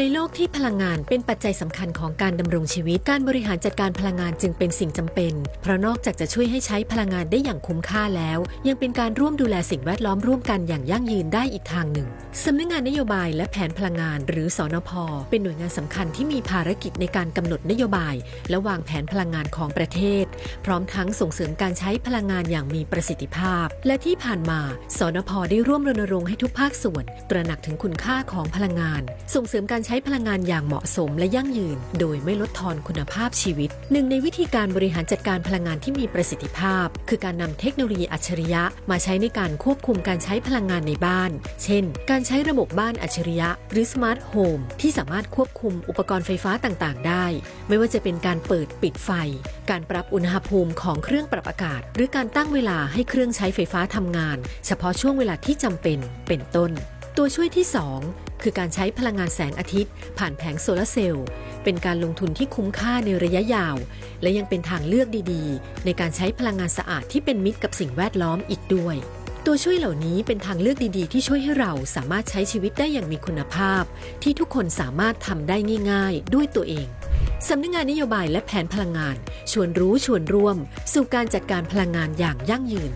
ในโลกที่พลังงานเป็นปัจจัยสำคัญของการดำรงชีวิต การบริหารจัดการพลังงานจึงเป็นสิ่งจำเป็น เพราะนอกจากจะช่วยให้ใช้พลังงานได้อย่างคุ้มค่าแล้ว ยังเป็นการร่วมดูแลสิ่งแวดล้อมร่วมกันอย่างยั่งยืนได้อีกทางหนึ่งสำนักงานนโยบายและแผนพลังงาน หรือสอนพเป็นหน่วยงานสำคัญที่มีภารกิจในการกำหนดนโยบาย และวางแผนพลังงานของประเทศ พร้อมทั้งส่งเสริมการใช้พลังงานอย่างมีประสิทธิภาพ และที่ผ่านมาสนพได้ร่วมรณรงค์ให้ทุกภาคส่วน ตระหนักถึงคุณค่าของพลังงาน ส่งเสริมการใช้พลังงานอย่างเหมาะสมและยั่งยืน โดยไม่ลดทอนคุณภาพชีวิต หนึ่งในวิธีการบริหารจัดการพลังงานที่มีประสิทธิภาพ คือการนำเทคโนโลยีอัจฉริยะ มาใช้ในการควบคุมการใช้พลังงานในบ้าน เช่น การใช้ระบบบ้านอัจฉริยะ หรือสมาร์ทโฮมที่สามารถควบคุมอุปกรณ์ไฟฟ้าต่างๆ ได้ ไม่ว่าจะเป็นการเปิดปิดไฟ การปรับอุณหภูมิของเครื่องปรับอากาศ หรือการตั้งเวลาให้เครื่องใช้ไฟฟ้าทำงาน เฉพาะช่วงเวลาที่จำเป็นเป็นต้น ตัวช่วยที่ 2 คือการใช้พลังงานแสงอาทิตย์ ผ่านแผงโซลาร์เซลล์ เป็นการลงทุนที่คุ้มค่าในระยะยาว และยังเป็นทางเลือกดีๆ ในการใช้พลังงานสะอาดที่เป็นมิตรกับสิ่งแวดล้อมอีกด้วย ตัวช่วยเหล่านี้เป็นทางเลือกดีๆ ที่ช่วยให้เราสามารถใช้ชีวิตได้อย่างมีคุณภาพ ที่ทุกคนสามารถทำได้ง่าย ๆ ด้วยตัวเองสำนักงานนโยบายและแผนพลังงาน ชวนรู้ชวนร่วม สู่การจัดการพลังงานอย่างยั่งยืน